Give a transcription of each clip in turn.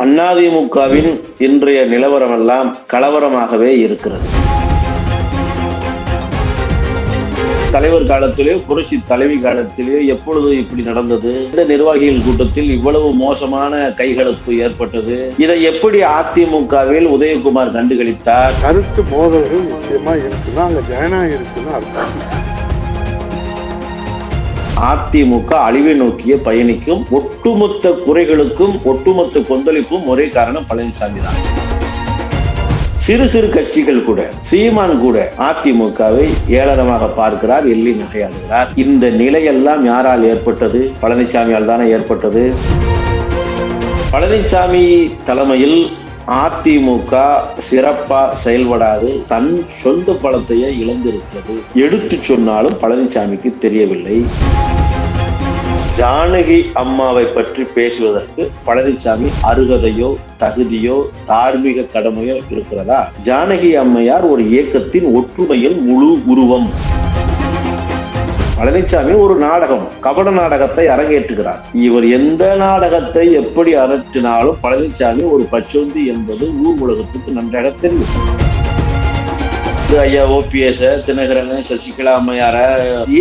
அதிமுகவின் இன்றைய நிலவரமெல்லாம் கலவரமாகவே இருக்கிறது. தலைவர் காலத்திலே புரட்சி தலைவி காலத்திலே எப்பொழுது இப்படி நடந்தது? இந்த நிர்வாகிகள் கூட்டத்தில் இவ்வளவு மோசமான கைகலப்பு ஏற்பட்டது? இதை எப்படி அதிமுகவில் உதயகுமார் கண்டுகளித்தார்? கருத்து மோதல்கள் முக்கியமா இருக்குன்னா அங்க ஜனநாயகம் இருக்குன்னு அர்த்தம். அதிமுக அழிவை நோக்கிய பயணிக்கும் ஒட்டுமொத்த குறைகளுக்கும் ஒட்டுமொத்த கொந்தளிப்பும் ஒரே காரணம் பழனிசாமி தான். சிறு சிறு கட்சிகள் கூட சீமான் கூட அதிமுகவை ஏளனமாக பார்க்கிறார் எள்ளி நகையாடுகிறார். இந்த நிலையெல்லாம் யாரால் ஏற்பட்டது? பழனிசாமியால் தானே ஏற்பட்டது? பழனிசாமி தலைமையில் அதிமுக சிறப்பா செயல்படாது. தன் சொந்த பலத்தையே இழந்திருக்கிறது. எடுத்து சொன்னாலும் பழனிசாமிக்கு தெரியவில்லை. ஜானகி அம்மாவை பற்றி பேசுவதற்கு பழனிசாமி அருகதையோ தகுதியோ தார்மீக கடமையோ இருக்கிறதா? ஜானகி அம்மையார் ஒரு இயக்கத்தின் ஒற்றுமையில் முழு உருவம். பழனிசாமி ஒரு நாடகம் கபட நாடகத்தை அரங்கேற்றுகிறார். இவர் எந்த நாடகத்தை எப்படி அரற்றினாலும் பழனிசாமி ஒரு பச்சோந்தி என்பது ஊர் உலகத்துக்கு நன்றாக தெரியும். ஐயா ஓபிஎஸ் தினகரன் சசிகலா அம்மையார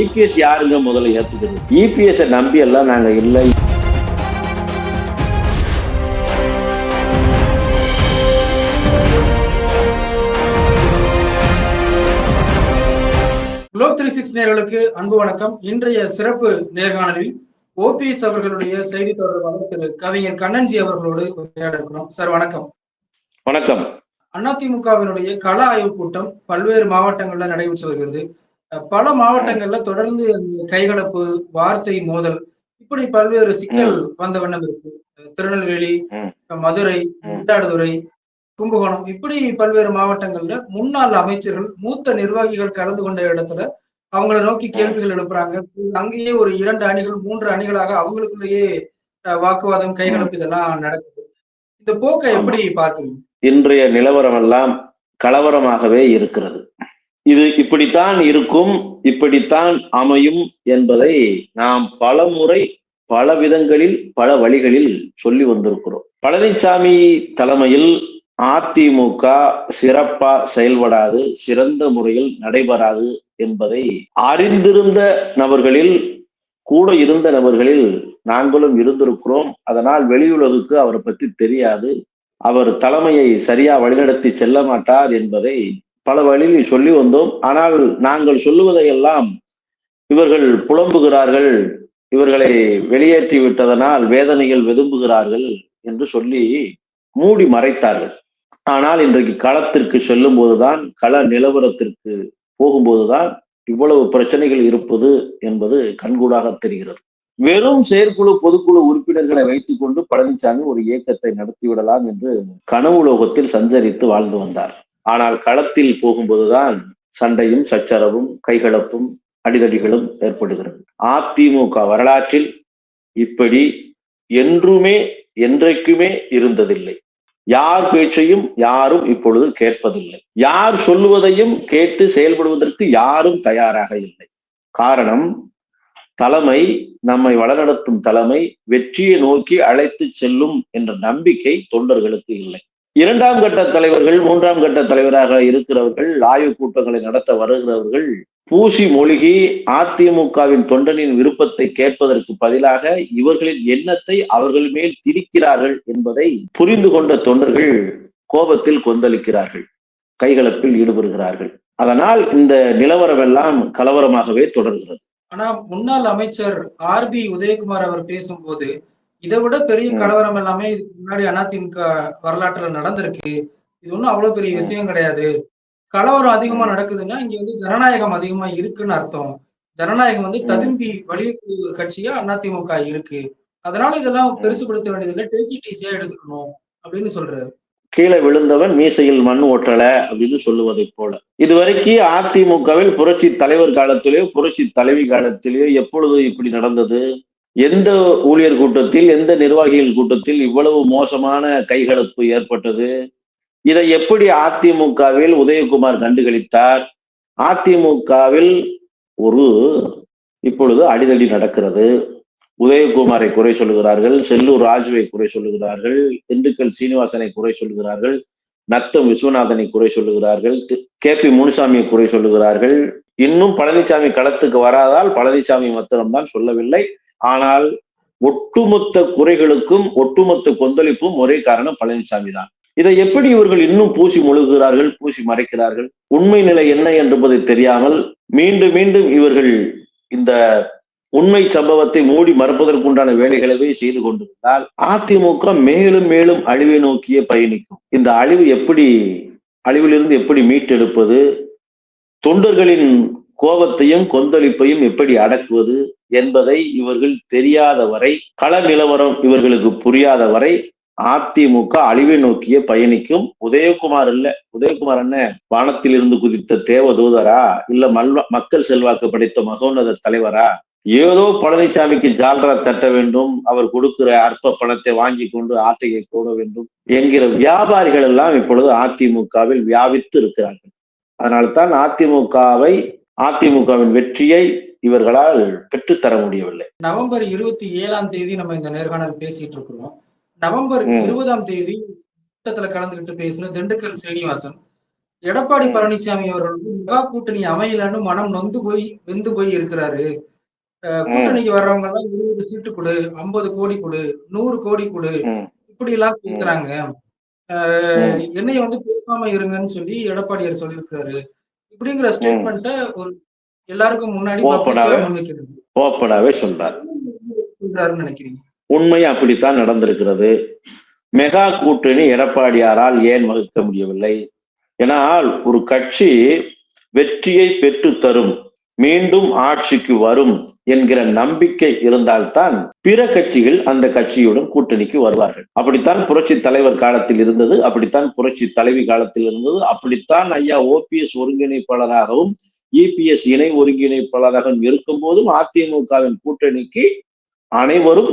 இபிஎஸ் யாருங்க முதல்ல ஏத்துக்கிறது இபிஎஸ் நம்பி எல்லாம் நாங்க இல்லை. சிக்ஸ் நேர்களுக்கு அன்பு வணக்கம். இன்றைய சிறப்பு நேர்காணலில் ஓபிஎஸ் அவர்களுடைய செய்தி தொடர்பாளர் திரு கவிஞர் கண்ணன்ஜி அவர்களோடு உரையாட இருக்கிறோம். சார் வணக்கம். வணக்கம். அதிமுகவினுடைய கள ஆய்வு கூட்டம் பல்வேறு மாவட்டங்கள்ல நடைபெற்று வருகிறது. பல மாவட்டங்கள்ல தொடர்ந்து கைகலப்பு வார்த்தை மோதல் இப்படி பல்வேறு சிக்கல் வந்த வண்ணம் இருக்கு. திருநெல்வேலி. மதுரை. மயிலாடுதுறை கும்பகோணம் இப்படி பல்வேறு மாவட்டங்கள்ல முன்னாள் அமைச்சர்கள் மூத்த நிர்வாகிகள் கலந்து கொண்ட இடத்துல அவங்கள நோக்கி கேள்விகள் எழுப்புறாங்க. அங்கேயே ஒரு இரண்டு அணிகள் மூன்று அணிகளாக அவங்களுக்குள்ளேயே வாக்குவாதம் கைகலப்பு இதெல்லாம் நடக்குது. இந்த போக்கை எப்படி பார்க்குறீங்க? இன்றைய நிலவரமெல்லாம் கலவரமாகவே இருக்கிறது. இது இப்படித்தான் இருக்கும் இப்படித்தான் அமையும் என்பதை நாம் பல முறை பல விதங்களில் பல வழிகளில் சொல்லி வந்திருக்கிறோம். பழனிசாமி தலைமையில் அதிமுக சிறப்பா செயல்படாது சிறந்த முறையில் நடைபெறாது என்பதை அறிந்திருந்த நபர்களில் கூட இருந்த நபர்களில் நாங்களும் இருந்திருக்கிறோம். அதனால் வெளியுலகுக்கு அவரை பற்றி தெரியாது. அவர் தலைமையை சரியா வழிநடத்தி செல்ல மாட்டார் என்பதை பல வழியில் சொல்லி வந்தோம். ஆனால் நாங்கள் சொல்லுவதையெல்லாம் இவர்கள் புலம்புகிறார்கள். இவர்களை வெளியேற்றி விட்டதனால் வேதனைகள் வெதும்புகிறார்கள் என்று சொல்லி மூடி மறைத்தார்கள். ஆனால் இன்றைக்கு களத்திற்கு செல்லும் போதுதான் கள நிலவரத்திற்கு போகும்போதுதான் இவ்வளவு பிரச்சனைகள் இருப்பது என்பது கண்கூடாக தெரிகிறது. வெறும் செயற்குழு பொதுக்குழு உறுப்பினர்களை வைத்துக் கொண்டு பழனிசாமி ஒரு இயக்கத்தை நடத்திவிடலாம் என்று கனவு லோகத்தில் சஞ்சரித்து வாழ்ந்து வந்தார். ஆனால் களத்தில் போகும்போதுதான் சண்டையும் சச்சரவும் கைகலப்பும் அடிதடிகளும் ஏற்படுகிறது. அதிமுக வரலாற்றில் இப்படி என்றுமே என்றைக்குமே இருந்ததில்லை. யார் பேச்சையும் யாரும் இப்பொழுது கேட்பதில்லை. யார் சொல்லுவதையும் கேட்டு செயல்படுவதற்கு யாரும் தயாராக இல்லை. காரணம் தலைமை நம்மை வழிநடத்தும் தலைமை வெற்றியை நோக்கி அழைத்து செல்லும் என்ற நம்பிக்கை தொண்டர்களுக்கு இல்லை. இரண்டாம் கட்ட தலைவர்கள் மூன்றாம் கட்ட தலைவராக இருக்கிறவர்கள் ஆய்வுக் கூட்டங்களை நடத்த வருகிறவர்கள் பூசி மொழிகி அதிமுகவின் தொண்டனின் விருப்பத்தை கேட்பதற்கு பதிலாக இவர்களின் எண்ணத்தை அவர்கள் மேல் திரிக்கிறார்கள் என்பதை புரிந்து கொண்ட தொண்டர்கள் கோபத்தில் கொந்தளிக்கிறார்கள் கைகலப்பில் ஈடுபடுகிறார்கள் அதனால் இந்த நிலவரம் எல்லாம் கலவரமாகவே தொடர்கிறது ஆனா முன்னாள் அமைச்சர் ஆர் பி உதயகுமார் அவர் பேசும்போது இதை விட பெரிய. கலவரம் எல்லாமே இதுக்கு முன்னாடி அதிமுக வரலாற்றுல நடந்திருக்கு இது ஒண்ணும் அவ்வளவு பெரிய. விஷயம் கிடையாது கலவரம் அதிகமா நடக்குதுன்னா இங்க வந்து ஜனநாயகம் அதிகமா இருக்குன்னு அர்த்தம். ஜனநாயகம் வந்து ததும்பி வழியக்கூடிய ஒரு கட்சியா அதிமுக இருக்கு. அதனால இதெல்லாம் பெருசுபடுத்த வேண்டியதில்லை. டேக் இட் ஈஸியா எடுத்துக்கணும் அப்படின்னு சொல்றாரு. கீழே விழுந்தவன் மீசையில் மண் ஓட்டல அப்படின்னு சொல்லுவதை போல. இதுவரைக்கும் அதிமுகவில் புரட்சி தலைவர் காலத்திலேயோ புரட்சி தலைவி காலத்திலேயோ எப்பொழுது இப்படி நடந்தது? எந்த ஊழியர் கூட்டத்தில் எந்த நிர்வாகிகள் கூட்டத்தில் இவ்வளவு மோசமான கைகலப்பு ஏற்பட்டது? இதை எப்படி அதிமுகவில் உதயகுமார் கண்டுகளித்தார்? அதிமுகவில் ஒரு இப்பொழுது அடிதடி நடக்கிறது. உதயகுமாரை குறை சொல்லுகிறார்கள் செல்லூர் ராஜுவை குறை சொல்லுகிறார்கள் திண்டுக்கல் சீனிவாசனை குறை சொல்லுகிறார்கள் நத்தம் விஸ்வநாதனை குறை சொல்லுகிறார்கள் கே பி முனுசாமியை குறை சொல்லுகிறார்கள். இன்னும் பழனிசாமி களத்துக்கு வராதால் பழனிசாமி மாத்திரம்தான் சொல்லவில்லை. ஆனால் ஒட்டுமொத்த குறைகளுக்கும் ஒட்டுமொத்த கொந்தளிப்பும் ஒரே காரணம் பழனிசாமி தான் இதை எப்படி இவர்கள் இன்னும் பூசி முழுகிறார்கள் பூசி மறைக்கிறார்கள்? உண்மை நிலை என்ன என்பதை தெரியாமல் மீண்டும் மீண்டும் இவர்கள் இந்த உண்மை சம்பவத்தை மூடி மறுப்பதற்குண்டான வேலைகளவே செய்து கொண்டிருந்தால் அதிமுக மேலும் மேலும் அழிவை நோக்கியே பயணிக்கும். இந்த அழிவு எப்படி அழிவிலிருந்து எப்படி மீட்டெடுப்பது? தொண்டர்களின் கோபத்தையும் கொந்தளிப்பையும் எப்படி அடக்குவது? என்பதை இவர்கள் தெரியாத வரை கள நிலவரம் இவர்களுக்கு புரியாத வரை அதிமுக அழிவை நோக்கிய பயணிக்கும் உதயகுமார் இல்ல. உதயகுமார் என்ன வானத்தில் இருந்து குதித்த தேவதூதரா இல்ல மல்வ மக்கள் செல்வாக்கு படைத்த மகோன்னத தலைவரா? ஏதோ பழனிசாமிக்கு ஜால்ரா தட்ட வேண்டும். அவர் கொடுக்கிற அற்ப பணத்தை வாங்கி கொண்டு ஆட்டையை போட வேண்டும் என்கிற வியாபாரிகள் எல்லாம் இப்பொழுது அதிமுகவில் வியாபித்து இருக்கிறார்கள். அதனால்தான் அதிமுகவை அதிமுகவின் வெற்றியை இவர்களால் பெற்றுத்தர முடியவில்லை. நவம்பர் இருபத்தி ஏழாம் தேதி நம்ம இந்த நேர்காணல் பேசிட்டு இருக்கிறோம். நவம்பர். இருபதாம் தேதி கூட்டத்துல கலந்துகிட்டு பேசின திண்டுக்கல் சீனிவாசன் எடப்பாடி. பழனிசாமி அவர்கள் மெகா கூட்டணி அமையலன்னு மனம் நொந்து போய் வெந்து போய் இருக்கிறாரு. கூட்டணிக்கு வர்றவங்க எல்லாம் இருபது சீட்டு கொடு ஐம்பது கோடி கொடு நூறு கோடி கொடு. இப்படி எல்லாம் கேக்குறாங்க. அஹ் என்னைய வந்து பேசாம இருங்கன்னு சொல்லி எடப்பாடியார் சொல்லியிருக்காரு. இப்படிங்கிற ஸ்டேட்மெண்ட்டை ஒரு எல்லாருக்கும் முன்னாடி சொல்றாருன்னு நினைக்கிறீங்க. உண்மை அப்படித்தான் நடந்திருக்கிறது. மெகா கூட்டணி எடப்பாடியாரால் ஏன் வகுக்க முடியவில்லை? ஏனால் ஒரு கட்சி வெற்றியை பெற்று தரும் மீண்டும் ஆட்சிக்கு வரும் என்கிற நம்பிக்கை இருந்தால்தான் பிற கட்சிகள் அந்த கட்சியுடன் கூட்டணிக்கு வருவார்கள். அப்படித்தான் புரட்சி தலைவர் காலத்தில் இருந்தது அப்படித்தான் புரட்சி தலைவி காலத்தில் இருந்தது அப்படித்தான் ஐயா ஓபிஎஸ் ஒருங்கிணைப்பாளராகவும் இபிஎஸ் இணை ஒருங்கிணைப்பாளராகவும் இருக்கும் போதும் அதிமுகவின் கூட்டணிக்கு அனைவரும்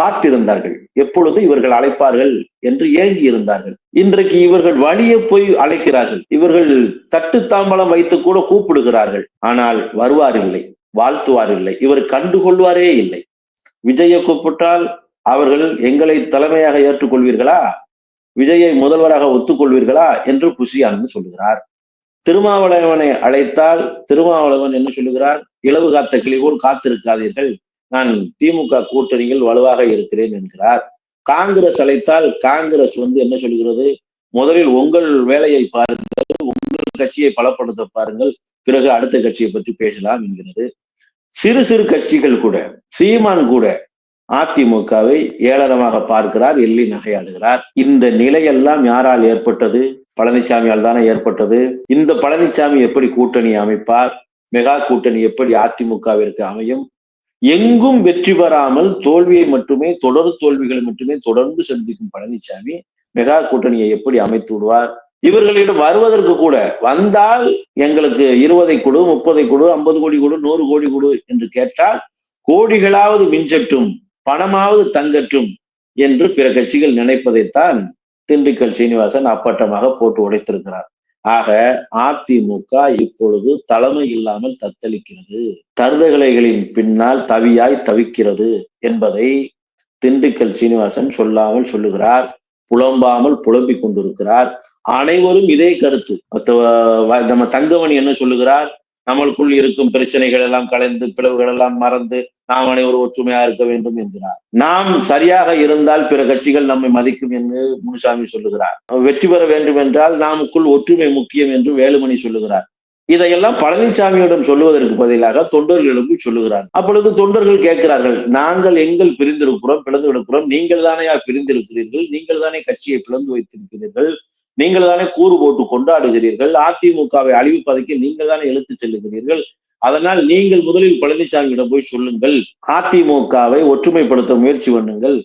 காத்திருந்தார்கள். எப்பொழுது இவர்கள் அழைப்பார்கள் என்று ஏங்கி இருந்தார்கள் இன்றைக்கு இவர்கள் வழிய போய் அழைக்கிறார்கள். இவர்கள் தட்டு தாம்பலம் வைத்து கூட கூப்பிடுகிறார்கள். ஆனால் வருவார் இல்லை வாழ்த்துவார் இல்லை இவர் கண்டுகொள்வாரே இல்லை. விஜயை கூப்பிட்டால் அவர்கள் எங்களை தலைமையாக ஏற்றுக்கொள்வீர்களா? விஜயை முதல்வராக ஒத்துக்கொள்வீர்களா? என்று குஷி சொல்லுகிறார். திருமாவளவனை அழைத்தால் திருமாவளவன் என்ன சொல்லுகிறார்? இளவு காத்த கிளி போல் காத்திருக்காதீர்கள். நான் திமுக கூட்டணியில் வலுவாக இருக்கிறேன் என்கிறார். காங்கிரஸ் அழைத்தால் காங்கிரஸ் வந்து என்ன சொல்கிறது? முதலில் உங்கள் வேலையை பாருங்கள் உங்கள் கட்சியை பலப்படுத்த பாருங்கள் பிறகு அடுத்த கட்சியை பற்றி பேசலாம் என்கிறது. சிறு சிறு கட்சிகள் கூட சீமான் கூட அதிமுகவை ஏளனமாக பார்க்கிறார் எள்ளி நகையாடுகிறார். இந்த நிலையெல்லாம் யாரால் ஏற்பட்டது? பழனிசாமியால் தானே ஏற்பட்டது. இந்த பழனிசாமி எப்படி கூட்டணி அமைப்பார்? மெகா கூட்டணி எப்படி அதிமுகவிற்கு அமையும்? எங்கும் வெற்றி பெறாமல் தோல்வியை மட்டுமே தொடர் தோல்விகளை மட்டுமே தொடர்ந்து சந்திக்கும் பழனிசாமி மெகா கூட்டணியை எப்படி அமைத்து விடுவார்? இவர்களிடம் வருவதற்கு கூட வந்தால் எங்களுக்கு இருபதை கொடு முப்பதை கொடு ஐம்பது கோடி கொடு நூறு கோடி கொடு என்று கேட்டால் கோடிகளாவது மிஞ்சட்டும் பணமாவது தங்கட்டும் என்று பிற கட்சிகள் நினைப்பதைத்தான் திண்டுக்கல் சீனிவாசன் அப்பட்டமாக போட்டு உடைத்திருக்கிறார். ஆக அதிமுக இப்பொழுது தலைமை இல்லாமல் தத்தளிக்கிறது. தருதகலைகளின் பின்னால் தவியாய் தவிக்கிறது என்பதை திண்டுக்கல் சீனிவாசன் சொல்லாமல் சொல்லுகிறார். புலம்பாமல் புலம்பிக் கொண்டிருக்கிறார். அனைவரும் இதே கருத்து. நம்ம தங்கமணி என்ன சொல்லுகிறார்? நம்மளுக்குள் இருக்கும் பிரச்சனைகள் எல்லாம் கலைந்து பிளவுகள் எல்லாம் மறந்து நாம் அனைவரும் ஒற்றுமையா இருக்க வேண்டும் என்கிறார். நாம் சரியாக இருந்தால் பிற கட்சிகள் நம்மை மதிக்கும் என்று முனுசாமி சொல்லுகிறார். வெற்றி பெற வேண்டும் என்றால் நாமுக்குள் ஒற்றுமை முக்கியம் என்று வேலுமணி சொல்லுகிறார். இதையெல்லாம் பழனிசாமியிடம் சொல்லுவதற்கு பதிலாக தொண்டர்களுக்கு சொல்லுகிறார். அப்பொழுது தொண்டர்கள் கேட்கிறார்கள் நாங்கள் எங்கள் பிரிந்திருக்கிறோம் பிளந்து விடுக்கிறோம் நீங்கள் தானே பிரிந்திருக்கிறீர்கள் நீங்கள் தானே கட்சியை பிளந்து வைத்திருக்கிறீர்கள் நீங்கள் தானே கூறு போட்டு கொண்டாடுகிறீர்கள். அதிமுகவை அழிவிப்பதற்கு நீங்கள் தானே இழுத்து செல்லுகிறீர்கள். அதனால் நீங்கள் முதலில் பழனிசாமியிடம் போய் சொல்லுங்கள். அதிமுகவை ஒற்றுமைப்படுத்த முயற்சி பண்ணுங்கள்.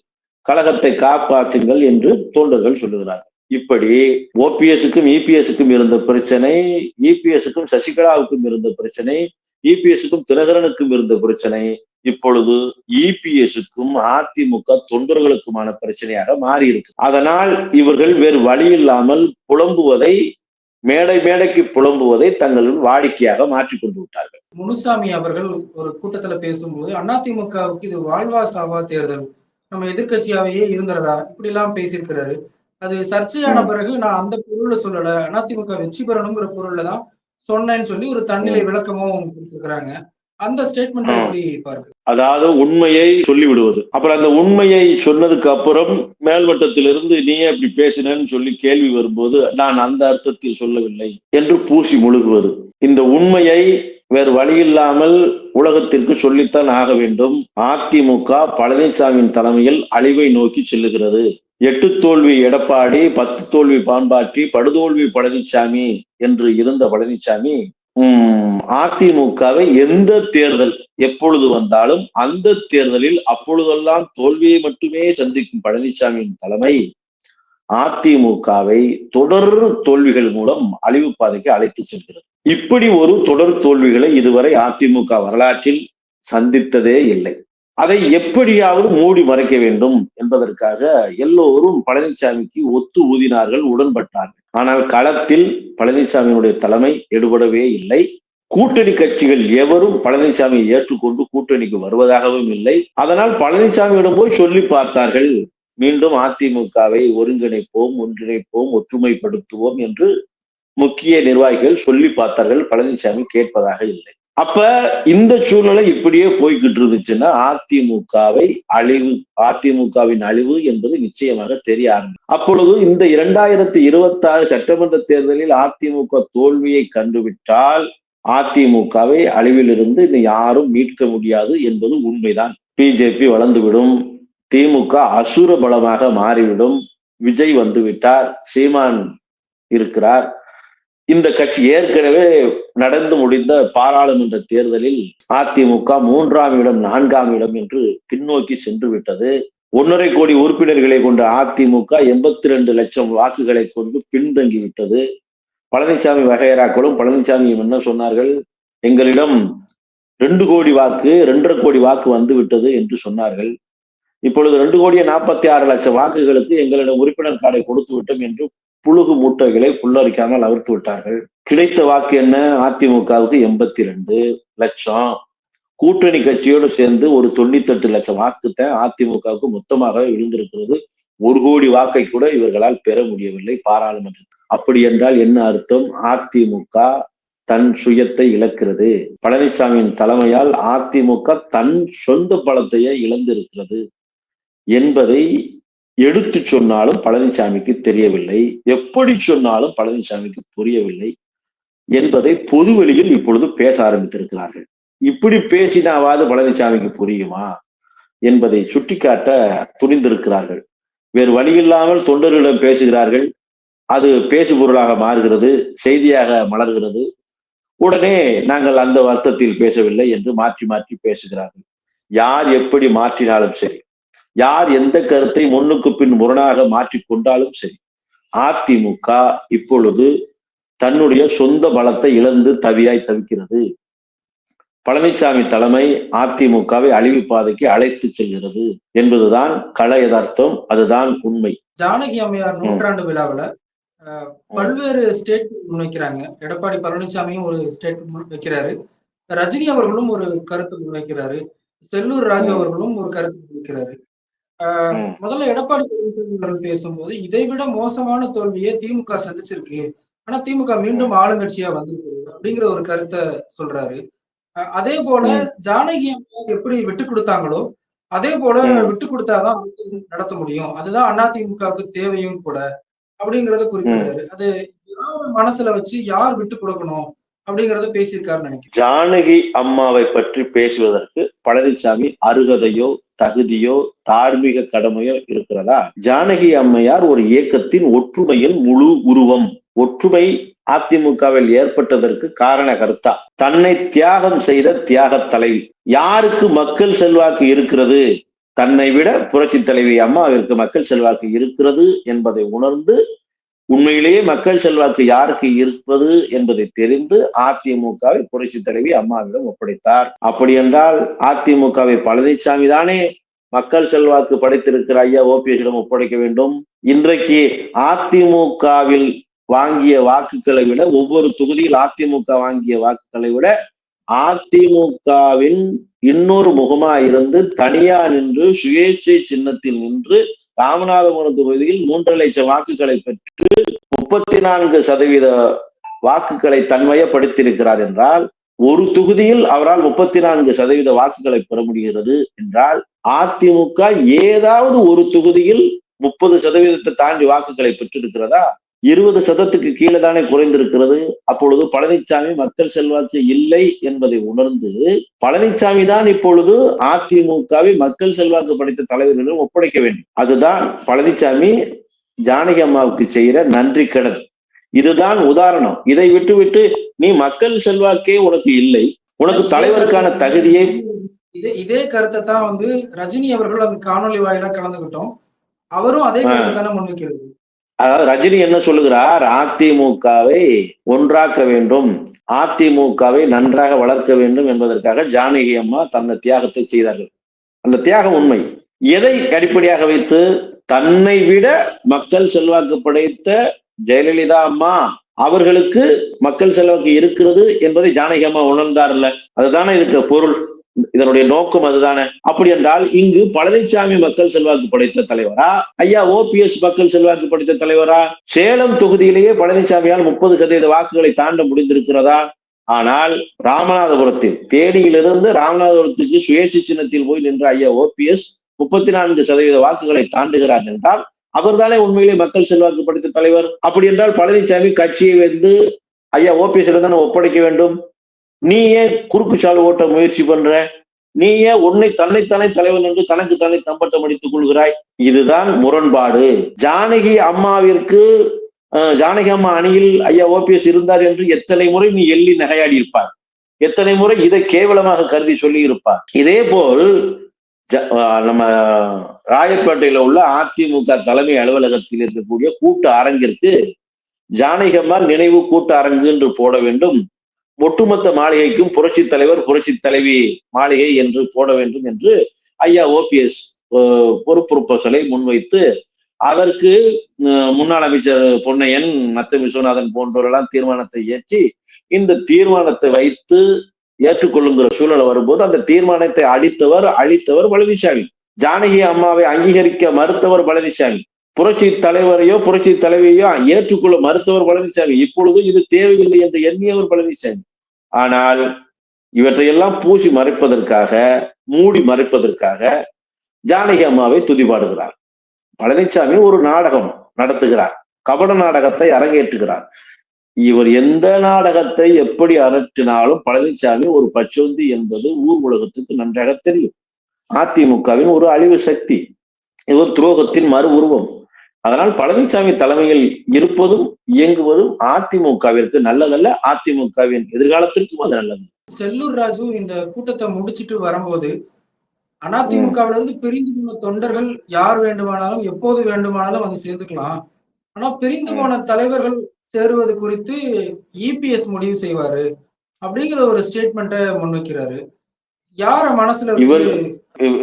கழகத்தை காப்பாற்றுங்கள் என்று தொண்டர்கள் சொல்லுகிறார்கள். இப்படி ஓபிஎஸ்க்கும் இபிஎஸ்க்கும் இருந்த பிரச்சனை இபிஎஸ்க்கும் சசிகலாவுக்கும் இருந்த பிரச்சனை இபிஎஸ்க்கும் தினகரனுக்கும் இருந்த பிரச்சனை இப்பொழுது இபிஎஸ்க்கும் அதிமுக தொண்டர்களுக்குமான பிரச்சனையாக மாறி இருக்கு அதனால் இவர்கள் வேறு வழி இல்லாமல் புலம்புவதை மேடை மேடைக்கு புலம்புவதை தங்களின் வாடிக்கையாக மாற்றிக் கொண்டு விட்டார்கள். முனுசாமி அவர்கள் ஒரு கூட்டத்துல பேசும்போது அதிமுகவுக்கு இது வாழ்வா சாவா தேர்தல்? நம்ம எதிர்க்கட்சியாவே இருந்துறதா இப்படி எல்லாம் பேசியிருக்கிறாரு. அது சர்ச்சையான. பிறகு நான் அந்த பொருள்ல சொல்லல. அதிமுக வெற்றி பெறணுங்கிற பொருள்ல தான் சொன்னேன்னு சொல்லி ஒரு தன்னிலை விளக்கமும் கொடுத்திருக்கிறாங்க. அந்த ஸ்டேட்மெண்ட். எப்படி பார்க்கு அதாவது உண்மையை சொல்லி விடுவது அப்புறம் அந்த உண்மையை சொன்னதுக்கு அப்புறம் மேல்மட்டத்திலிருந்து நீயே இப்படி பேசினேன்னு சொல்லி கேள்வி வரும்போது நான் அந்த அர்த்தத்தில் சொல்லவில்லை என்று பூசி முழுகுவது. இந்த உண்மையை வேறு வழி இல்லாமல் உலகத்திற்கு சொல்லித்தான் ஆக வேண்டும். அதிமுக பழனிசாமியின் தலைமையில் அழிவை நோக்கி செல்லுகிறது. எட்டு தோல்வி எடப்பாடி பத்து தோல்வி பாம்பாட்டி படுதோல்வி பழனிசாமி என்று இருந்த பழனிசாமி அதிமுகவை எந்த தேர்தல் எப்பொழுது வந்தாலும் அந்த தேர்தலில் அப்பொழுதெல்லாம் தோல்வியை மட்டுமே சந்திக்கும் பழனிசாமியின் தலைமை அதிமுகவை தொடர் தோல்விகள் மூலம் அழிவு பாதைக்கு அழைத்து செல்கிறது. இப்படி ஒரு தொடர் தோல்விகளை இதுவரை அதிமுக வரலாற்றில் சந்தித்ததே இல்லை. அதை எப்படியாவது மூடி மறைக்க வேண்டும் என்பதற்காக எல்லோரும் பழனிசாமிக்கு ஒத்து ஊதினார்கள் உடன்பட்டார்கள். ஆனால் களத்தில் பழனிசாமியினுடைய தலைமை எடுபடவே இல்லை. கூட்டணி கட்சிகள் எவரும் பழனிசாமியை ஏற்றுக்கொண்டு கூட்டணிக்கு வருவதாகவும் இல்லை. அதனால் பழனிசாமியிடம் போய் சொல்லி பார்த்தார்கள். மீண்டும் அதிமுகவை ஒருங்கிணைப்போம் ஒன்றிணைப்போம் ஒற்றுமைப்படுத்துவோம் என்று முக்கிய நிர்வாகிகள் சொல்லி பார்த்தார்கள். பழனிசாமி கேட்பதாக இல்லை. அப்ப இந்த சூழ்நிலை இப்படியே போய்கிட்டு இருந்துச்சுன்னா அதிமுகவை அழிவு அதிமுகவின் அழிவு என்பது நிச்சயமாக தெரிய ஆரம்பிக்கும். அப்பொழுது இந்த இரண்டாயிரத்தி இருபத்தி ஆறு சட்டமன்ற தேர்தலில் அதிமுக தோல்வியை கண்டுவிட்டால் அதிமுகவை அழிவிலிருந்து இனி யாரும் மீட்க முடியாது என்பது உண்மைதான். பிஜேபி வளர்ந்துவிடும். திமுக அசுர பலமாக மாறிவிடும். விஜய் வந்து விட்டார் சீமான் இருக்கிறார். இந்த கட்சி ஏற்கனவே நடந்து முடிந்த பாராளுமன்ற தேர்தலில் அதிமுக மூன்றாம் இடம் நான்காம் இடம் என்று பின்னோக்கி சென்று விட்டது. ஒன்றரை கோடி உறுப்பினர்களை கொண்ட அதிமுக எண்பத்தி ரெண்டு லட்சம் வாக்குகளை கொண்டு பின்தங்கி விட்டது. பழனிசாமி வகையராக்களும் பழனிசாமியும் என்ன சொன்னார்கள்? எங்களிடம் ரெண்டு கோடி வாக்கு ரெண்டரை கோடி வாக்கு வந்து விட்டது என்று சொன்னார்கள். இப்பொழுது ரெண்டு கோடியே நாற்பத்தி ஆறு லட்சம் வாக்குகளுக்கு எங்களிடம் உறுப்பினர் கார்டை கொடுத்து விட்டோம் என்று புழுகு மூட்டைகளை புல்லரிக்காமல் அவிழ்த்து விட்டார்கள். கிடைத்த வாக்கு என்ன? அதிமுகவுக்கு எண்பத்தி ரெண்டு லட்சம். கூட்டணி கட்சியோடு சேர்ந்து ஒரு தொண்ணூத்தெட்டு லட்சம் வாக்குத்தான் அதிமுகவுக்கு மொத்தமாக விழுந்திருக்கிறது. ஒரு கோடி வாக்கை கூட இவர்களால் பெற முடியவில்லை பாராளுமன்றத்தில். அப்படி என்றால் என்ன அர்த்தம்? அதிமுக தன் சுயத்தை இழக்கிறது. பழனிசாமியின் தலைமையால் அதிமுக தன் சொந்த பலத்தையே இழந்திருக்கிறது என்பதை எடுத்து சொன்னாலும் பழனிசாமிக்கு தெரியவில்லை. எப்படி சொன்னாலும் பழனிசாமிக்கு புரியவில்லை என்பதை பொதுவெளியில் இப்பொழுது பேச ஆரம்பித்திருக்கிறார்கள். இப்படி பேசினாவாது பழனிசாமிக்கு புரியுமா என்பதை சுட்டிக்காட்ட துணிந்திருக்கிறார்கள். வேறு வழியில்லாமல் தொண்டர்களிடம் பேசுகிறார்கள். அது பேசு பொருளாக மாறுகிறது செய்தியாக மலர்கிறது. உடனே நாங்கள் அந்த வருத்தத்தில் பேசவில்லை என்று மாற்றி மாற்றி பேசுகிறார்கள். யார் எப்படி மாற்றினாலும் சரி. யார் எந்த கருத்தை முன்னுக்கு பின் முரணாக மாற்றிக் கொண்டாலும் சரி அதிமுக இப்பொழுது தன்னுடைய சொந்த பலத்தை இழந்து தவியாய் தவிக்கிறது. பழனிசாமி தலைமை அதிமுகவை அழிவு பாதைக்கு அழைத்து செல்கிறது என்பதுதான் கள யதார்த்தம் அதுதான் உண்மை. ஜானகி அம்மையார் நூற்றாண்டு விழாவுல பல்வேறு ஸ்டேட்மெண்ட் முன்வைக்கிறாங்க. எடப்பாடி பழனிசாமியும் ஒரு ஸ்டேட்மெண்ட் வைக்கிறாரு ரஜினி அவர்களும் ஒரு கருத்து முன்வைக்கிறாரு. செல்லூர் ராஜு. அவர்களும் ஒரு கருத்து முன்வைக்கிறாரு. முதல்ல எடப்பாடி பழனிசாமி பேசும்போது இதை விட மோசமான தோல்வியை திமுக சந்திச்சிருக்கு. ஆனா திமுக மீண்டும் ஆளுங்கட்சியா வந்திருக்கு அப்படிங்கிற ஒரு கருத்தை சொல்றாரு. அதே போல. ஜானகி அம்மையார் எப்படி விட்டு கொடுத்தாங்களோ அதே போல. விட்டு கொடுத்தாதான் அரசியல் நடத்த முடியும். அதுதான் அதிமுகவுக்கு தேவையும் கூட அப்படிங்கறத குறிப்பிட்டாரு அது யார் மனசுல வச்சு யார் விட்டு கொடுக்கணும் அப்படிங்கறத பேசியிருக்காருன்னு நினைக்கிறேன். ஜானகி அம்மாவை பற்றி பேசுவதற்கு பழனிசாமி அருகதையோ தகுதியோ தார்மீக கடமையோ இருக்கிறதா? ஜானகி அம்மையார் ஒரு இயக்கத்தின் ஒற்றுமையில் முழு உருவம். ஒற்றுமை அதிமுகவில் ஏற்பட்டதற்கு காரண கர்த்தா தன்னை தியாகம் செய்த தியாக தலைவி. யாருக்கு மக்கள் செல்வாக்கு இருக்கிறது? தன்னை விட புரட்சி தலைவி அம்மாவிற்கு மக்கள் செல்வாக்கு இருக்கிறது என்பதை உணர்ந்து உண்மையிலேயே மக்கள் செல்வாக்கு யாருக்கு இருப்பது என்பதை தெரிந்து அதிமுகவை புரட்சி தலைவி அம்மாவிடம் ஒப்படைத்தார். அப்படி என்றால் அதிமுகவை பழனிசாமி தானே மக்கள் செல்வாக்கு படைத்திருக்கிற ஐயா ஓபிஎஸ்ஸிடம் ஒப்படைக்க வேண்டும். இன்றைக்கு அதிமுகவில் வாங்கிய வாக்குகளை விட ஒவ்வொரு தொகுதியில் அதிமுக வாங்கிய வாக்குகளை விட அதிமுகவின் இன்னொரு முகமா இருந்து தனியா நின்று சுயேட்சை சின்னத்தில் நின்று ராமநாதபுரம் தொகுதியில் மூன்று லட்சம் வாக்குகளை பெற்று முப்பத்தி நான்கு சதவீத வாக்குகளை தன்மையப்படுத்தியிருக்கிறார் என்றால் ஒரு தொகுதியில் அவரால் முப்பத்தி நான்கு சதவீத வாக்குகளை பெற முடிகிறது என்றால் அதிமுக ஏதாவது ஒரு தொகுதியில் முப்பது சதவீதத்தை தாண்டி வாக்குகளை பெற்றிருக்கிறதா? இருபது சதத்துக்கு கீழே தானே குறைந்திருக்கிறது. அப்பொழுது பழனிசாமி மக்கள் செல்வாக்கு இல்லை என்பதை உணர்ந்து பழனிசாமி தான் இப்பொழுது அதிமுகவை மக்கள் செல்வாக்கு படைத்த தலைவர்களிடம் ஒப்படைக்க வேண்டும். அதுதான் பழனிசாமி ஜானகி அம்மாவுக்கு செய்கிற நன்றி கடன். இதுதான் உதாரணம். இதை விட்டு விட்டு நீ மக்கள் செல்வாக்கே உனக்கு இல்லை. உனக்கு தலைவருக்கான தகுதியை இதே இதே கருத்தை தான் வந்து ரஜினி அவர்கள் அந்த காணொலி வாயிலா கலந்துகிட்டோம் அவரும் அதே கருத்தை தானே முன்வைக்கிறது. அதாவது ரஜினி என்ன சொல்லுகிறார்? அதிமுகவை ஒன்றாக்க வேண்டும். அதிமுகவை நன்றாக வளர்க்க வேண்டும் என்பதற்காக ஜானகி அம்மா தந்த தியாகத்தை செய்தார்கள். அந்த தியாகம் உண்மை. எதை அடிப்படையாக வைத்து? தன்னை விட மக்கள் செல்வாக்கு படைத்த ஜெயலலிதா அம்மா அவர்களுக்கு மக்கள் செல்வாக்கு இருக்கிறது என்பதை ஜானகி அம்மா உணர்ந்தார்ல. அதுதானே இதுக்கு பொருள். இதனுடைய நோக்கம் அதுதானே. அப்படி என்றால் இங்கு பழனிசாமி மக்கள் செல்வாக்கு படைத்த தலைவரா? ஐயா ஓபிஎஸ் மக்கள் செல்வாக்கு படைத்த தலைவரா? சேலம் தொகுதியிலேயே பழனிசாமியால் முப்பது சதவீத வாக்குகளை தாண்ட முடிந்திருக்கிறதா? ஆனால் ராமநாதபுரத்தில் தேனியிலிருந்து ராமநாதபுரத்துக்கு சுயேட்சை சின்னத்தில் போய் நின்ற ஐயா ஓபிஎஸ் முப்பத்தி நான்கு சதவீத வாக்குகளை தாண்டுகிறார் என்றால் அவர்தானே உண்மையிலே மக்கள் செல்வாக்கு படைத்த தலைவர்? அப்படி என்றால் பழனிசாமி கட்சியை வந்து ஐயா ஓபிஎஸ் தானே ஒப்படைக்க வேண்டும்? நீ ஏன் குறுக்கு சால் ஓட்ட முயற்சி பண்ற? நீ ஏன் உன்னை தன்னைத்தானே தலைவன் என்று தனக்கு தன்னை தம்பட்டம் அடித்துக் கொள்கிறாய்? இதுதான் முரண்பாடு. ஜானகி அம்மாவிற்கு ஜானகி அம்மா அணியில் ஐயா ஓபிஎஸ் இருந்தார் என்று எத்தனை முறை நீ எள்ளி நகையாடி இருப்பார். எத்தனை முறை இதை கேவலமாக கருதி சொல்லி இருப்பார். இதே போல் ஜ- அஹ், நம்ம ராயப்பேட்டையில உள்ள அதிமுக தலைமை அலுவலகத்தில் இருக்கக்கூடிய கூட்டு அரங்கிற்கு ஜானகி அம்மா நினைவு கூட்டு அரங்கு என்று போட வேண்டும். ஒட்டுமொத்த மாளிகைக்கும் புரட்சி தலைவர் புரட்சி தலைவி மாளிகை என்று போட வேண்டும் என்று ஐயா ஓபிஎஸ் பொறுப்பு ப்ரொபோசலை முன்வைத்து அதற்கு அஹ், முன்னாள் அமைச்சர் பொன்னையன் நத்த விஸ்வநாதன் போன்றவரெல்லாம் தீர்மானத்தை ஏற்றி இந்த தீர்மானத்தை வைத்து ஏற்றுக்கொள்ளுங்கிற சூழல் வரும்போது அந்த தீர்மானத்தை அடித்தவர் அழித்தவர் பழனிசாமி. ஜானகி அம்மாவை அங்கீகரிக்க மறுத்தவர் பழனிசாமி. புரட்சி தலைவரையோ புரட்சி தலைவியோ ஏற்றுக்கொள்ள மறுத்தவர் பழனிசாமி. இப்பொழுது இது தேவையில்லை என்று எண்ணியவர் பழனிசாமி. ஆனால் இவற்றையெல்லாம் பூசி மறைப்பதற்காக மூடி மறைப்பதற்காக ஜானகி அம்மாவை துதிபாடுகிறார். பழனிசாமி ஒரு நாடகம் நடத்துகிறார். கபட நாடகத்தை அரங்கேற்றுகிறார். இவர் எந்த நாடகத்தை எப்படி அரற்றினாலும் பழனிசாமி ஒரு பச்சோந்தி என்பது ஊர் உலகத்துக்கு நன்றாக தெரியும். அதிமுகவின் ஒரு அழிவு சக்தி இது ஒரு துரோகத்தின் மறு உருவம். அதனால் பழனிசாமி தலைமையில் இருப்பதும் இயங்குவதும் அதிமுகவிற்கு நல்லதல்ல அதிமுகவின் எதிர்காலத்திற்கும் அது நல்லது. செல்லூர் ராஜு இந்த கூட்டத்தை முடிச்சிட்டு வரும்போது அதிமுகவில இருந்து பிரிந்து போன தொண்டர்கள் யார் வேண்டுமானாலும் எப்போது வேண்டுமானாலும் வந்து சேர்ந்துக்கலாம் ஆனா பிரிந்து போன தலைவர்கள் சேருவது குறித்து இபிஎஸ் முடிவு செய்வாரு அப்படிங்கிற ஒரு ஸ்டேட்மெண்ட்டை முன்வைக்கிறாரு யார மனசுல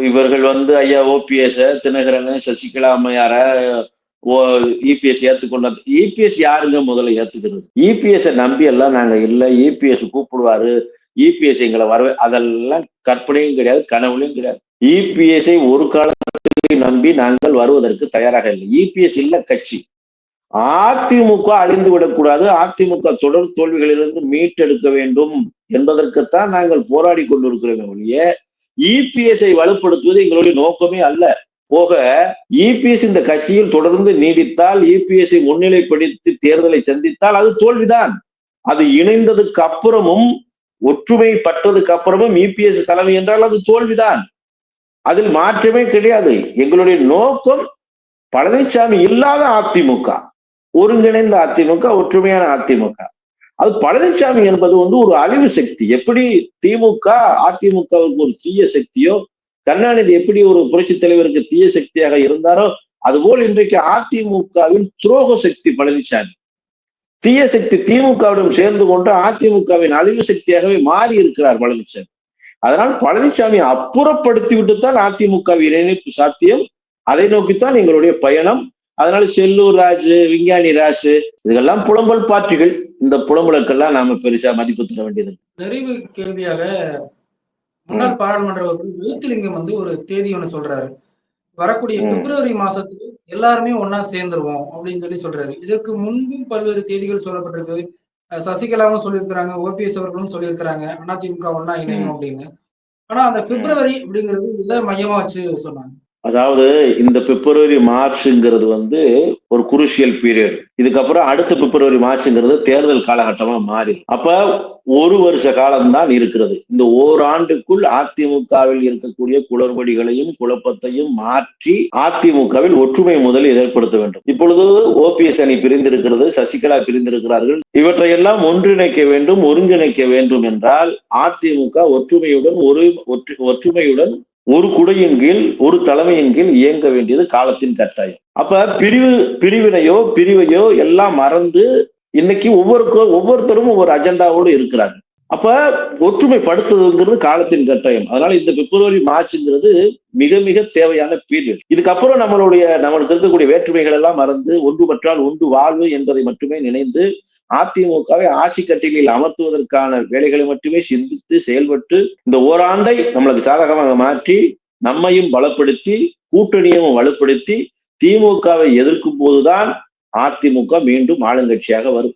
இவர்கள் வந்து ஐயா ஓபிஎஸ் தினகரன் சசிகலா அம்மையார இபிஎஸ் ஏத்துக்கொண்ட இபிஎஸ் யாருங்க முதல்ல ஏத்துக்கிறது? இபிஎஸ் நம்பி எல்லாம் நாங்க இல்ல. இபிஎஸ் கூப்பிடுவாரு. இபிஎஸ் எங்களை வரவே அதெல்லாம் கற்பனையும் கிடையாது கனவுலையும் கிடையாது. இபிஎஸ்ஐ ஒரு காலத்தை நம்பி நாங்கள் வருவதற்கு தயாராக இல்லை. இபிஎஸ் இல்ல கட்சி. அதிமுக அழிந்து விடக்கூடாது. அதிமுக தொடர் தோல்விகளிலிருந்து மீட்டெடுக்க வேண்டும் என்பதற்குத்தான் நாங்கள் போராடி கொண்டிருக்கிறோம் ஒழிய இபிஎஸ்ஐ வலுப்படுத்துவது எங்களுடைய நோக்கமே அல்ல. போக இபிஎஸ் இந்த கட்சியில் தொடர்ந்து நீடித்தால் இபிஎஸ்ஐ முன்னிலைப்படுத்தி தேர்தலை சந்தித்தால் அது தோல்விதான். அது இணைந்ததுக்கு அப்புறமும் ஒற்றுமை பட்டதுக்கு அப்புறமும் இபிஎஸ் தலைமை என்றால் அது தோல்விதான். அதில் மாற்றமே கிடையாது. எங்களுடைய நோக்கம் பழனிசாமி இல்லாத அதிமுக ஒருங்கிணைந்த அதிமுக ஒற்றுமையான அதிமுக. அது பழனிசாமி என்பது வந்து ஒரு அழிவு சக்தி. எப்படி திமுக அதிமுகவுக்கு ஒரு தீய சக்தியோ கருணாநிதி எப்படி ஒரு புரட்சி தலைவருக்கு தீய சக்தியாக இருந்தாரோ அதுபோல் இன்றைக்கு அதிமுகவின் துரோக சக்தி பழனிசாமி. தீய சக்தி திமுகவிடம் சேர்ந்து கொண்டு அதிமுகவின் அழிவு சக்தியாகவே மாறி இருக்கிறார் பழனிசாமி. அதனால் பழனிசாமி அப்புறப்படுத்தி விட்டுத்தான் அதிமுகவின் இணைப்பு சாத்தியம். அதை நோக்கித்தான் எங்களுடைய பயணம். அதனால செல்லூர் ராஜு விஞ்ஞானி ராசு இதெல்லாம் புலம்பல் பாட்டிகள் இந்த புலம்பலுக்கெல்லாம் நாம பெருசா மதிப்பு தர வேண்டியது நிறைவு கேள்வியாக முன்னாள் பாராளுமன்ற உறுப்பினர் எழுத்துலிங்கம் வந்து ஒரு தேதி ஒண்ணு சொல்றாரு. வரக்கூடிய. பிப்ரவரி மாசத்துக்கு எல்லாருமே ஒண்ணா சேர்ந்துருவோம் அப்படின்னு சொல்லி சொல்றாரு. இதற்கு முன்பும் பல்வேறு தேதிகள் சொல்லப்பட்டிருக்கு. சசிகலாவும் சொல்லியிருக்கிறாங்க ஓபிஎஸ் அவர்களும் சொல்லியிருக்கிறாங்க அதிமுக ஒண்ணா இணையும் அப்படின்னு. ஆனா அந்த பிப்ரவரி அப்படிங்கிறது இதை மையமா வச்சு சொன்னாங்க. அதாவது இந்த பிப்ரவரி மார்ச்ங்கிறது வந்து ஒரு குருஷியல் பீரியட். இதுக்கப்புறம் அடுத்த பிப்ரவரி மார்ச்ங்கிறது தேர்தல் காலகட்டமா மாறி. அப்ப ஒரு வருஷ காலம்தான் இருக்கிறது. இந்த ஓராண்டுக்குள் அதிமுகவில் இருக்கக்கூடிய குளறுபடிகளையும் குழப்பத்தையும் மாற்றி அதிமுகவில் ஒற்றுமை முதலில் ஏற்படுத்த வேண்டும். இப்பொழுது ஓபிஎஸ் அணி பிரிந்திருக்கிறது சசிகலா பிரிந்திருக்கிறார்கள். இவற்றையெல்லாம் ஒன்றிணைக்க வேண்டும் ஒருங்கிணைக்க வேண்டும் என்றால் அதிமுக ஒற்றுமையுடன் ஒரு ஒற்றுமையுடன் ஒரு குடையின் கீழ் ஒரு தலைமையின் கீழ் இயங்க வேண்டியது காலத்தின் கட்டாயம். அப்ப பிரிவு பிரிவினையோ பிரிவையோ எல்லாம் மறந்து இன்னைக்கு ஒவ்வொரு ஒவ்வொருத்தரும் ஒவ்வொரு அஜெண்டாவோடு இருக்கிறாங்க. அப்ப ஒற்றுமைப்படுத்துறதுங்கிறது காலத்தின் கட்டாயம். அதனால இந்த பிப்ரவரி மார்ச்ங்கிறது மிக மிக தேவையான பீரியட். இதுக்கப்புறம் நம்மளுடைய நம்மளுக்கு இருக்கக்கூடிய வேற்றுமைகள் எல்லாம் மறந்து ஒன்றுபற்றால் ஒன்று வாழ்வு என்பதை மட்டுமே நினைந்து அதிமுகவை ஆட்சி கட்டிலில் அமர்த்துவதற்கான வேலைகளை மட்டுமே சிந்தித்து செயல்பட்டு இந்த ஓராண்டை நம்மளுக்கு சாதகமாக மாற்றி நம்மையும் பலப்படுத்தி கூட்டணியும் வலுப்படுத்தி திமுகவை எதிர்க்கும் போதுதான் அதிமுக மீண்டும் ஆளுங்கட்சியாக வரும்.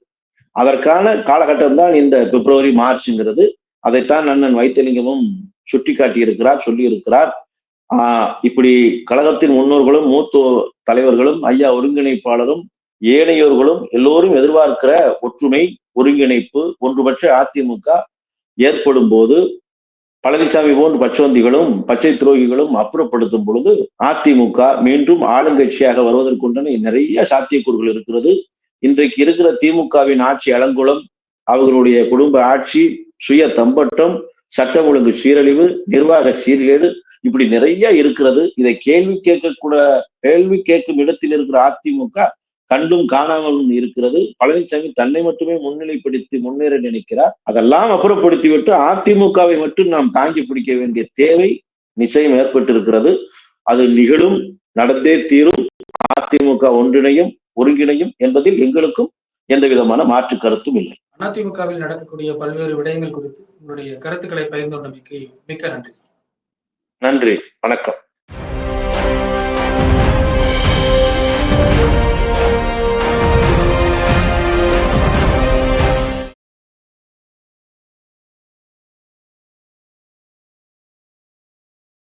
அதற்கான காலகட்டம் தான் இந்த பிப்ரவரி மார்ச்ங்கிறது. அதைத்தான் அண்ணன் வைத்தியலிங்கமும் சுட்டி காட்டியிருக்கிறார் சொல்லியிருக்கிறார். ஆஹ் இப்படி கழகத்தின் முன்னோர்களும் மூத்த தலைவர்களும் ஐயா ஒருங்கிணைப்பாளரும் ஏனையோர்களும் எல்லோரும் எதிர்பார்க்கிற ஒற்றுமை ஒருங்கிணைப்பு ஒன்றுபற்ற அதிமுக ஏற்படும் போது பழனிசாமி போன்ற பச்சோந்திகளும் பச்சை துரோகிகளும் அப்புறப்படுத்தும் பொழுது அதிமுக மீண்டும் ஆளுங்கட்சியாக வருவதற்குண்டான நிறைய சாத்தியக்கூறுகள் இருக்கிறது. இன்றைக்கு இருக்கிற திமுகவின் ஆட்சி அலங்குளம் அவர்களுடைய குடும்ப ஆட்சி சுய தம்பட்டம் சட்டம் ஒழுங்கு சீரழிவு நிர்வாக சீர்கேடு இப்படி நிறைய இருக்கிறது. இதை கேள்வி கேட்கக்கூட கேள்வி கேட்கும் இடத்தில் இருக்கிற அதிமுக கண்டும் காணாமலும் இருக்கிறது. பழனிசாமி தன்னை மட்டுமே முன்னிலைப்படுத்தி முன்னேற நினைக்கிறார். அதெல்லாம் அப்புறப்படுத்தி விட்டு அதிமுகவை மட்டும் நாம் தாங்கி பிடிக்க வேண்டிய தேவை நிச்சயம் ஏற்பட்டிருக்கிறது. அது நிகழும் நடந்தே தீரும். அதிமுக ஒன்றிணையும் ஒருங்கிணையும் என்பதில் எங்களுக்கும் எந்த விதமான மாற்று கருத்தும் இல்லை. அதிமுகவில் நடக்கக்கூடிய பல்வேறு விடயங்கள் குறித்து உங்களுடைய கருத்துக்களை பகிர்ந்து கொண்டமைக்கு மிக்க நன்றி சார். நன்றி. வணக்கம்.